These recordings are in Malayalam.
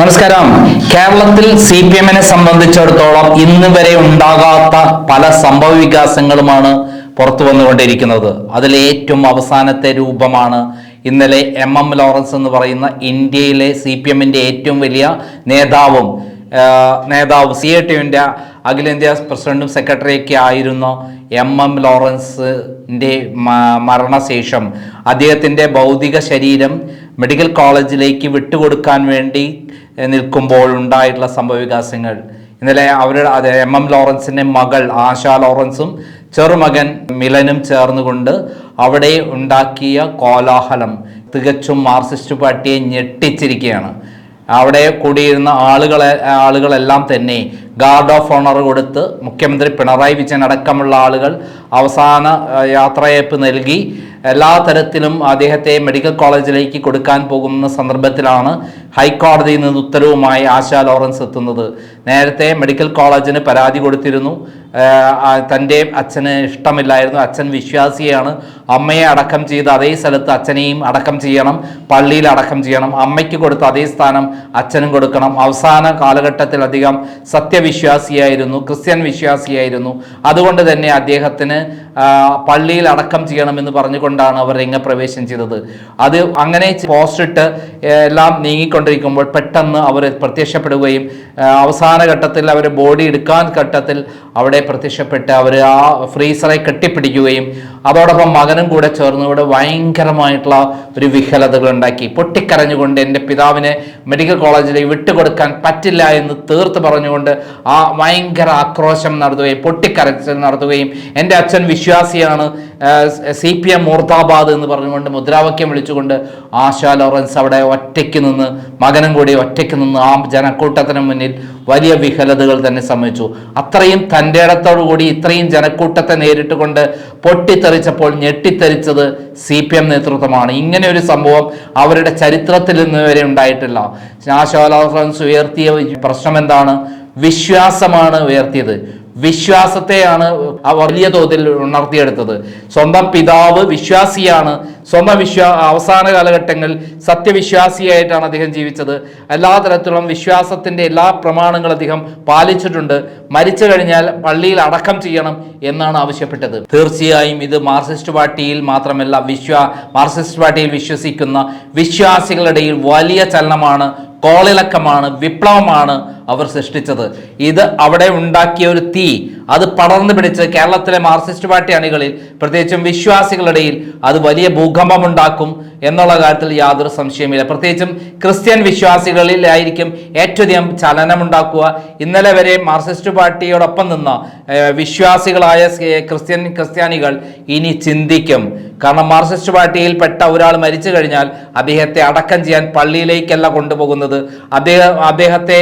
നമസ്കാരം. കേരളത്തിൽ സി പി എമ്മിനെ സംബന്ധിച്ചിടത്തോളം ഇന്ന് വരെ ഉണ്ടാകാത്ത പല സംഭവ വികാസങ്ങളുമാണ് പുറത്തു വന്നുകൊണ്ടിരിക്കുന്നത്. അതിൽ ഏറ്റവും അവസാനത്തെ രൂപമാണ് ഇന്നലെ എം എം ലോറൻസ് എന്ന് പറയുന്ന ഇന്ത്യയിലെ സി പി എമ്മിന്റെ ഏറ്റവും വലിയ നേതാവും നേതാവ് സി എ ടിയുവിന്റെ അഖിലേന്ത്യാ പ്രസിഡന്റും സെക്രട്ടറിയൊക്കെ ആയിരുന്ന എം എം ലോറൻസിന്റെ മരണശേഷം അദ്ദേഹത്തിന്റെ ഭൗതിക ശരീരം മെഡിക്കൽ കോളേജിലേക്ക് വിട്ടുകൊടുക്കാൻ വേണ്ടി നിൽക്കുമ്പോൾ ഉണ്ടായിട്ടുള്ള സംഭവവികാസങ്ങൾ. ഇന്നലെ അവരുടെ അതെ എം. എം. ലോറൻസിന്റെ മകൾ ആശ ലോറൻസും ചെറുമകൻ മിലനും ചേർന്നുകൊണ്ട് അവിടെ ഉണ്ടാക്കിയ കോലാഹലം തികച്ചും മാർസിസ്റ്റ് പാർട്ടിയെ ഞെട്ടിച്ചിരിക്കുകയാണ്. അവിടെ കൂടിയിരുന്ന ആളുകളെ ആളുകളെല്ലാം തന്നെ ഗാർഡ് ഓഫ് ഓണർ കൊടുത്ത് മുഖ്യമന്ത്രി പിണറായി വിജയൻ അടക്കമുള്ള ആളുകൾ അവസാന യാത്രയയപ്പ് നൽകി. എല്ലാ തരത്തിലും അദ്ദേഹത്തെ മെഡിക്കൽ കോളേജിലേക്ക് കൊടുക്കാൻ പോകുന്ന സന്ദർഭത്തിലാണ് ഹൈക്കോടതിയിൽ നിന്ന് ഉത്തരവുമായി ആശ ലോറൻസ് എത്തുന്നത്. നേരത്തെ മെഡിക്കൽ കോളേജിന് പരാതി കൊടുത്തിരുന്നു. തന്റെ അച്ഛന് ഇഷ്ടമില്ലായിരുന്നു. അച്ഛൻ വിശ്വാസിയാണ്. അമ്മയെ അടക്കം ചെയ്ത് അതേ സ്ഥലത്ത് അച്ഛനെയും അടക്കം ചെയ്യണം. പള്ളിയിൽ അടക്കം ചെയ്യണം. അമ്മയ്ക്ക് കൊടുത്ത അതേ സ്ഥാനം അച്ഛനും കൊടുക്കണം. അവസാന കാലഘട്ടത്തിൽ അധികം സത്യവിശ്വാസിയായിരുന്നു. ക്രിസ്ത്യൻ വിശ്വാസിയായിരുന്നു. അതുകൊണ്ട് തന്നെ അദ്ദേഹത്തിന് പള്ളിയിൽ അടക്കം ചെയ്യണമെന്ന് പറഞ്ഞുകൊണ്ടാണ് അവർ രംഗപ്രവേശം ചെയ്തത്. അത് അങ്ങനെ പോസ്റ്റ് ഇട്ട് എല്ലാം നീങ്ങിക്കൊണ്ടിരിക്കുമ്പോൾ പെട്ടെന്ന് അവർ പ്രത്യക്ഷപ്പെടുകയും അവസാന ഘട്ടത്തിൽ അവർ ബോഡി എടുക്കാൻ ഘട്ടത്തിൽ അവിടെ പ്രത്യക്ഷപ്പെട്ട് അവർ ആ ഫ്രീസറെ കെട്ടിപ്പിടിക്കുകയും അതോടൊപ്പം മകനും കൂടെ ചേർന്ന് ഇവിടെ ഭയങ്കരമായിട്ടുള്ള ഒരു വിഹലതകൾ ഉണ്ടാക്കി. പൊട്ടിക്കരഞ്ഞുകൊണ്ട് എന്റെ പിതാവിനെ മെഡിക്കൽ കോളേജിൽ വിട്ടുകൊടുക്കാൻ പറ്റില്ല എന്ന് തീർത്ത് പറഞ്ഞുകൊണ്ട് ആ ഭയങ്കര ആക്രോശം നടത്തുകയും പൊട്ടിക്കരച്ചിൽ നടത്തുകയും എന്റെ അച്ഛൻ വിശ്വാസിയാണ് സി പി എം മൂർത്താബാദ് എന്ന് പറഞ്ഞുകൊണ്ട് മുദ്രാവാക്യം വിളിച്ചുകൊണ്ട് ആശാ ലോറൻസ് അവിടെ ഒറ്റയ്ക്ക് നിന്ന് മകനും കൂടി ഒറ്റയ്ക്ക് നിന്ന് ആ ജനക്കൂട്ടത്തിന് മുന്നിൽ വലിയ വിഹലതകൾ തന്നെ സംഭവിച്ചു അത്രയും തന്റെ ഇടത്തോടു കൂടി ഇത്രയും ജനക്കൂട്ടത്തെ നേരിട്ട് കൊണ്ട് പൊട്ടിത്തെറിച്ചപ്പോൾ ഞെട്ടിത്തെറിച്ചത് സി പി എം നേതൃത്വമാണ്. ഇങ്ങനെ ഒരു സംഭവം അവരുടെ ചരിത്രത്തിൽ നിന്ന് വരെ ഉണ്ടായിട്ടില്ല. ആശാ ഫ്രണ്ട്സ് ഉയർത്തിയ പ്രശ്നം എന്താണ് വിശ്വാസമാണ് ഉയർത്തിയത്. വിശ്വാസത്തെയാണ് വലിയ തോതിൽ ഉണർത്തിയെടുത്തത്. സ്വന്തം പിതാവ് വിശ്വാസിയാണ്. സ്വന്തം വിശ്വാ അവസാന കാലഘട്ടങ്ങളിൽ സത്യവിശ്വാസിയായിട്ടാണ് അദ്ദേഹം ജീവിച്ചത്. എല്ലാ തരത്തിലുള്ള വിശ്വാസത്തിന്റെ എല്ലാ പ്രമാണങ്ങളും അദ്ദേഹം പാലിച്ചിട്ടുണ്ട്. മരിച്ചു കഴിഞ്ഞാൽ പള്ളിയിൽ അടക്കം ചെയ്യണം എന്നാണ് ആവശ്യപ്പെട്ടത്. തീർച്ചയായും ഇത് മാർക്സിസ്റ്റ് പാർട്ടിയിൽ മാത്രമല്ല വിശ്വാ മാർക്സിസ്റ്റ് പാർട്ടിയിൽ വിശ്വസിക്കുന്ന വിശ്വാസികളുടെ വലിയ ചലനമാണ് കോളിളക്കമാണ് വിപ്ലവമാണ് അവർ സൃഷ്ടിച്ചത്. ഇത് അവിടെ ഉണ്ടാക്കിയ ഒരു തീ. അത് പടർന്നു പിടിച്ച് കേരളത്തിലെ മാർക്സിസ്റ്റ് പാർട്ടി അണികളിൽ പ്രത്യേകിച്ചും വിശ്വാസികളുടെ അത് വലിയ ഭൂകമ്പം ഉണ്ടാക്കും എന്നുള്ള കാര്യത്തിൽ യാതൊരു സംശയമില്ല പ്രത്യേകിച്ചും ക്രിസ്ത്യൻ വിശ്വാസികളിലായിരിക്കും ഏറ്റവും അധികം ചലനമുണ്ടാക്കുക. ഇന്നലെ വരെ മാർക്സിസ്റ്റ് പാർട്ടിയോടൊപ്പം നിന്ന വിശ്വാസികളായ ക്രിസ്ത്യൻ ക്രിസ്ത്യാനികൾ ഇനി ചിന്തിക്കും. കാരണം മാർക്സിസ്റ്റ് പാർട്ടിയിൽ പെട്ട ഒരാൾ മരിച്ചു കഴിഞ്ഞാൽ അദ്ദേഹത്തെ അടക്കം ചെയ്യാൻ പള്ളിയിലേക്കല്ല കൊണ്ടുപോകുന്നത്. അദ്ദേഹം അദ്ദേഹത്തെ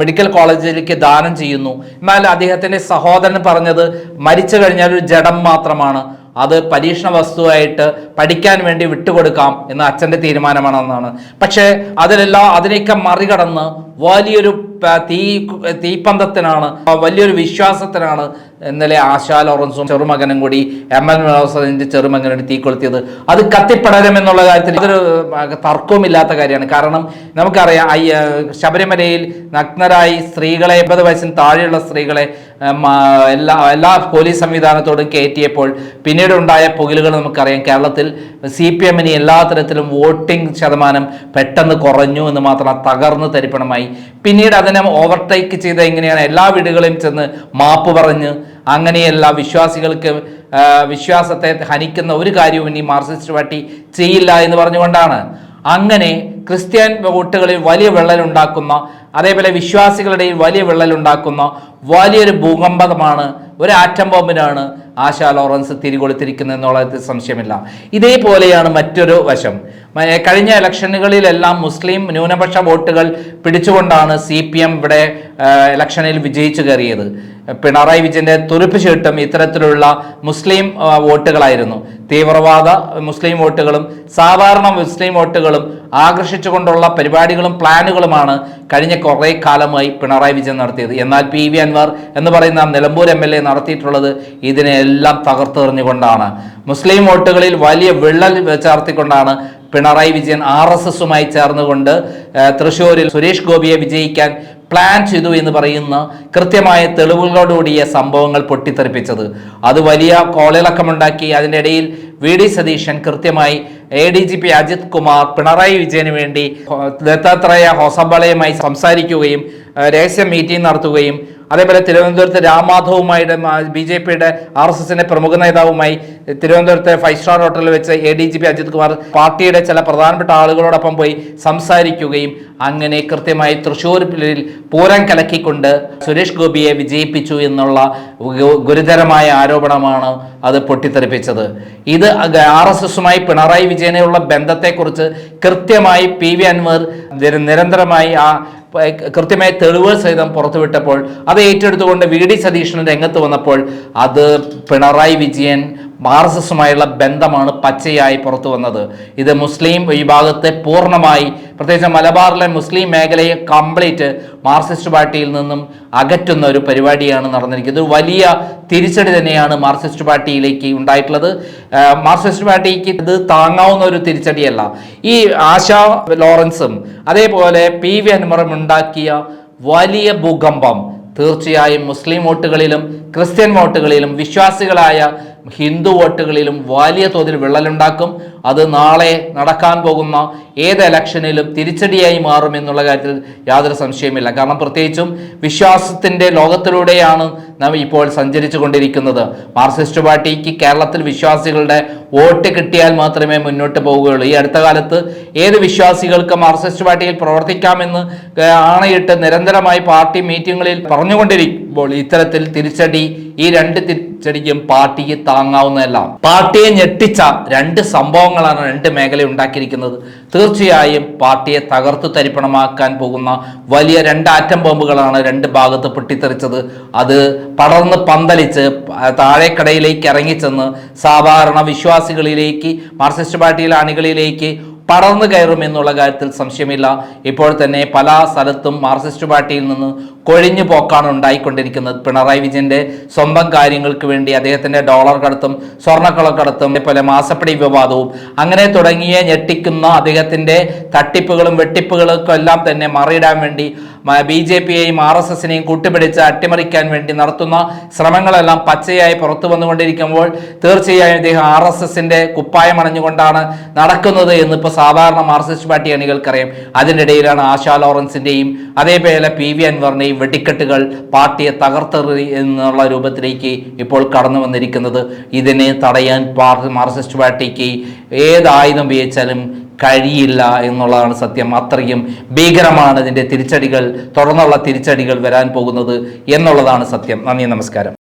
മെഡിക്കൽ കോളേജിലേക്ക് ദാനം ചെയ്യുന്നു. എന്നാൽ അദ്ദേഹത്തിന്റെ സഹോദരൻ പറഞ്ഞത് മരിച്ചു കഴിഞ്ഞാൽ ഒരു ജഡം മാത്രമാണ്. അത് പരീക്ഷണ വസ്തുവായിട്ട് പഠിക്കാൻ വേണ്ടി വിട്ടുകൊടുക്കാം എന്ന അച്ഛന്റെ തീരുമാനമാണെന്നാണ്. പക്ഷേ അതിലെല്ലാം അതിനെയൊക്കെ മറികടന്ന് വലിയൊരു തീ തീപ്പന്തത്തിനാണ് വലിയൊരു വിശ്വാസത്തിനാണ് ഇന്നലെ ആശാ ലോറൻസും ചെറുമകനും കൂടി എം എൽ ലോറൻസിന്റെ ചെറുമകനും തീ കൊളുത്തിയത് അത് കത്തിപ്പടരും എന്നുള്ള കാര്യത്തിൽ അതൊരു തർക്കവുമില്ലാത്ത കാര്യമാണ്. കാരണം നമുക്കറിയാം ശബരിമലയിൽ നഗ്നരായി സ്ത്രീകളെ എൺപത് വയസ്സിന് താഴെയുള്ള സ്ത്രീകളെ എല്ലാ എല്ലാ പോലീസ് സംവിധാനത്തോടും കയറ്റിയപ്പോൾ പിന്നീട് ഉണ്ടായ പുകിലുകൾ നമുക്കറിയാം. കേരളത്തിൽ സി പി എമ്മിന് എല്ലാ തരത്തിലും വോട്ടിംഗ് ശതമാനം പെട്ടെന്ന് കുറഞ്ഞു എന്ന് മാത്രം തകർന്ന് തരിപ്പണമായി. പിന്നീട് അതിനെ ഓവർടേക്ക് ചെയ്ത് എങ്ങനെയാണ് എല്ലാ വീടുകളിലും ചെന്ന് മാപ്പ് പറഞ്ഞ് അങ്ങനെയല്ല വിശ്വാസികൾക്ക് വിശ്വാസത്തെ ഹനിക്കുന്ന ഒരു കാര്യവും ഇനി മാർസിസ്റ്റ് പാർട്ടി ചെയ്യില്ല എന്ന് പറഞ്ഞുകൊണ്ടാണ്. അങ്ങനെ ക്രിസ്ത്യൻ വോട്ടുകളിൽ വലിയ വിള്ളൽ ഉണ്ടാക്കുന്ന അതേപോലെ വിശ്വാസികളുടെ വലിയ വിള്ളൽ ഉണ്ടാക്കുന്ന വലിയൊരു ഭൂകമ്പമാണ് ഒരു ആറ്റം ബോംബിനാണ് ആശാ ലോറൻസ് തിരികൊളുത്തിരിക്കുന്നത് എന്നുള്ളത് സംശയമില്ല. ഇതേപോലെയാണ് മറ്റൊരു വശം. കഴിഞ്ഞ ഇലക്ഷനുകളിലെല്ലാം മുസ്ലിം ന്യൂനപക്ഷ വോട്ടുകൾ പിടിച്ചുകൊണ്ടാണ് സി പി എം ഇവിടെ ഇലക്ഷനിൽ വിജയിച്ചു കയറിയത്. പിണറായി വിജയന്റെ തുറുപ്പ് ചീട്ടും ഇത്തരത്തിലുള്ള മുസ്ലിം വോട്ടുകളായിരുന്നു. തീവ്രവാദ മുസ്ലിം വോട്ടുകളും സാധാരണ മുസ്ലിം വോട്ടുകളും ആകർഷിച്ചുകൊണ്ടുള്ള പരിപാടികളും പ്ലാനുകളുമാണ് കഴിഞ്ഞ കുറേ കാലമായി പിണറായി വിജയൻ നടത്തിയത്. എന്നാൽ പി വി അൻവർ എന്ന് പറയുന്ന നിലമ്പൂർ എം എൽ എ നടത്തിയിട്ടുള്ളത് ഇതിനെല്ലാം തകർത്തെറിഞ്ഞുകൊണ്ടാണ് മുസ്ലിം വോട്ടുകളിൽ വലിയ വിള്ളൽ ചേർത്തിക്കൊണ്ടാണ് പിണറായി വിജയൻ ആർ എസ് എസുമായി ചേർന്നുകൊണ്ട് തൃശ്ശൂരിൽ സുരേഷ് ഗോപിയെ വിജയിക്കാൻ പ്ലാൻ ചെയ്തു എന്ന് പറയുന്ന കൃത്യമായ തെളിവുകളോടുകൂടിയ സംഭവങ്ങൾ പൊട്ടിത്തെറിപ്പിച്ചത്. അത് വലിയ കോളിളക്കമുണ്ടാക്കി. അതിന്റെ ഇടയിൽ വി ഡി സതീശൻ കൃത്യമായി A D G P Ajith Kumar Pinarayi വിജയന് വേണ്ടി ദത്താത്രേയ ഹോസബളയുമായി സംസാരിക്കുകയും രഹസ്യ മീറ്റിംഗ് നടത്തുകയും അതേപോലെ തിരുവനന്തപുരത്ത് രാമാധവുമായിട്ട് ബി ജെ പിയുടെ ആർ എസ് എസിന്റെ പ്രമുഖ നേതാവുമായി തിരുവനന്തപുരത്തെ ഫൈവ് സ്റ്റാർ ഹോട്ടലിൽ വെച്ച് A D G P Ajith Kumar പാർട്ടിയുടെ ചില പ്രധാനപ്പെട്ട ആളുകളോടൊപ്പം പോയി സംസാരിക്കുകയും അങ്ങനെ കൃത്യമായി തൃശ്ശൂരിൽ പൂരം കലക്കിക്കൊണ്ട് സുരേഷ് ഗോപിയെ വിജയിപ്പിച്ചു എന്നുള്ള ഗുരുതരമായ ആരോപണമാണ് അത് പൊട്ടിത്തെറിപ്പിച്ചത്. ഇത് ആർ എസ് എസുമായി പിണറായി വിജയനെയുള്ള ബന്ധത്തെക്കുറിച്ച് കൃത്യമായി പി വി അൻവർ നിരന്തരമായി ആ കൃത്യമായ തെളിവ് സഹിതം പുറത്തുവിട്ടപ്പോൾ അത് ഏറ്റെടുത്തുകൊണ്ട് വി ഡി സതീശൻ രംഗത്ത് വന്നപ്പോൾ അത് പിണറായി വിജയൻ ആർ എസ് എസുമായുള്ള ബന്ധമാണ് പച്ചയായി പുറത്തു വന്നത്. ഇത് മുസ്ലിം വിഭാഗത്തെ പൂർണമായി പ്രത്യേകിച്ച് മലബാറിലെ മുസ്ലിം മേഖലയെ കംപ്ലീറ്റ് മാർക്സിസ്റ്റ് പാർട്ടിയിൽ നിന്നും അകറ്റുന്ന ഒരു പരിപാടിയാണ് നടന്നിരിക്കുന്നത്. വലിയ തിരിച്ചടി തന്നെയാണ് മാർക്സിസ്റ്റ് പാർട്ടിയിലേക്ക് ഉണ്ടായിട്ടുള്ളത്. മാർക്സിസ്റ്റ് പാർട്ടിക്ക് ഇത് താങ്ങാവുന്ന ഒരു തിരിച്ചടിയല്ല. ഈ ആശ ലോറൻസും അതേപോലെ പി വി അൻവറും ഉണ്ടാക്കിയ വലിയ ഭൂകമ്പം തീർച്ചയായും മുസ്ലിം വോട്ടുകളിലും ക്രിസ്ത്യൻ വോട്ടുകളിലും വിശ്വാസികളായ ഹിന്ദു വോട്ടുകളിലും വലിയ തോതിൽ വിള്ളലുണ്ടാക്കും. അത് നാളെ നടക്കാൻ പോകുന്ന ഏത് ഇലക്ഷനിലും തിരിച്ചടിയായി മാറും എന്നുള്ള കാര്യത്തിൽ യാതൊരു സംശയമില്ല കാരണം പ്രത്യേകിച്ചും വിശ്വാസത്തിന്റെ ലോകത്തിലൂടെയാണ് നാം ഇപ്പോൾ സഞ്ചരിച്ചു കൊണ്ടിരിക്കുന്നത് മാർക്സിസ്റ്റ് പാർട്ടിക്ക് കേരളത്തിൽ വിശ്വാസികളുടെ വോട്ട് കിട്ടിയാൽ മാത്രമേ മുന്നോട്ട് പോവുകയുള്ളൂ. ഈ അടുത്ത കാലത്ത് ഏത് വിശ്വാസികൾക്ക് മാർക്സിസ്റ്റ് പാർട്ടിയിൽ പ്രവർത്തിക്കാമെന്ന് ആണയിട്ട് നിരന്തരമായി പാർട്ടി മീറ്റിങ്ങുകളിൽ പറഞ്ഞുകൊണ്ടിരിക്കുമ്പോൾ ഇത്തരത്തിൽ തിരിച്ചടി ഈ രണ്ട് തിരിച്ചടിക്കും പാർട്ടിക്ക് താങ്ങാവുന്നതല്ല. പാർട്ടിയെ ഞെട്ടിച്ച രണ്ട് സംഭവങ്ങളാണ് രണ്ട് മേഖല ഉണ്ടാക്കിയിരിക്കുന്നത്. തീർച്ചയായും പാർട്ടിയെ തകർത്തു തരിപ്പണമാക്കാൻ പോകുന്ന വലിയ രണ്ട് ആറ്റം ബോംബുകളാണ് രണ്ട് ഭാഗത്ത് പൊട്ടിത്തെറിച്ചത്. അത് പടർന്ന് പന്തലിച്ച് താഴേക്കടയിലേക്ക് ഇറങ്ങിച്ചെന്ന് സാധാരണ വിശ്വാസികളിലേക്ക് മാർക്സിസ്റ്റ് പാർട്ടിയിലെ അണികളിലേക്ക് പടർന്നു കയറും എന്നുള്ള കാര്യത്തിൽ സംശയമില്ല. ഇപ്പോൾ തന്നെ പല സ്ഥലത്തും മാർക്സിസ്റ്റ് പാർട്ടിയിൽ നിന്ന് കൊഴിഞ്ഞു പോക്കാണ് ഉണ്ടായിക്കൊണ്ടിരിക്കുന്നത്. പിണറായി വിജയന്റെ സ്വന്തം കാര്യങ്ങൾക്ക് വേണ്ടി അദ്ദേഹത്തിന്റെ ഡോളർ കടത്തും സ്വർണക്കളക്കടത്തും അതേപോലെ മാസപ്പടി വിവാദവും അങ്ങനെ തുടങ്ങിയ ഞെട്ടിക്കുന്ന അദ്ദേഹത്തിന്റെ തട്ടിപ്പുകളും വെട്ടിപ്പുകളും എല്ലാം തന്നെ മറിയിടാൻ വേണ്ടി ബി ജെ പിയെയും ആർ എസ് എസിനെയും കൂട്ടുപിടിച്ച് അട്ടിമറിക്കാൻ വേണ്ടി നടത്തുന്ന ശ്രമങ്ങളെല്ലാം പച്ചയായി പുറത്തു വന്നുകൊണ്ടിരിക്കുമ്പോൾ തീർച്ചയായും ഇദ്ദേഹം ആർ എസ് എസിന്റെ കുപ്പായം അണഞ്ഞുകൊണ്ടാണ് നടക്കുന്നത് എന്നിപ്പോൾ സാധാരണ മാർക്സിസ്റ്റ് പാർട്ടി അണികൾക്കറിയാം. അതിനിടയിലാണ് ആശാ ലോറൻസിന്റെയും അതേപോലെ പി വി അൻവറിന്റെയും വെടിക്കെട്ടുകൾ പാർട്ടിയെ തകർത്തെറി എന്നുള്ള രൂപത്തിലേക്ക് ഇപ്പോൾ കടന്നു വന്നിരിക്കുന്നത്. ഇതിനെ തടയാൻ പാർട്ടി മാർക്സിസ്റ്റ് പാർട്ടിക്ക് ഏത് ആയുധം ഉപയോഗിച്ചാലും കഴിയില്ല എന്നുള്ളതാണ് സത്യം. അത്രയും ഭീകരമാണ് ഇതിന്റെ തിരിച്ചടികൾ തുടർന്നുള്ള തിരിച്ചടികൾ വരാൻ പോകുന്നത് എന്നുള്ളതാണ് സത്യം. നന്ദി നമസ്കാരം.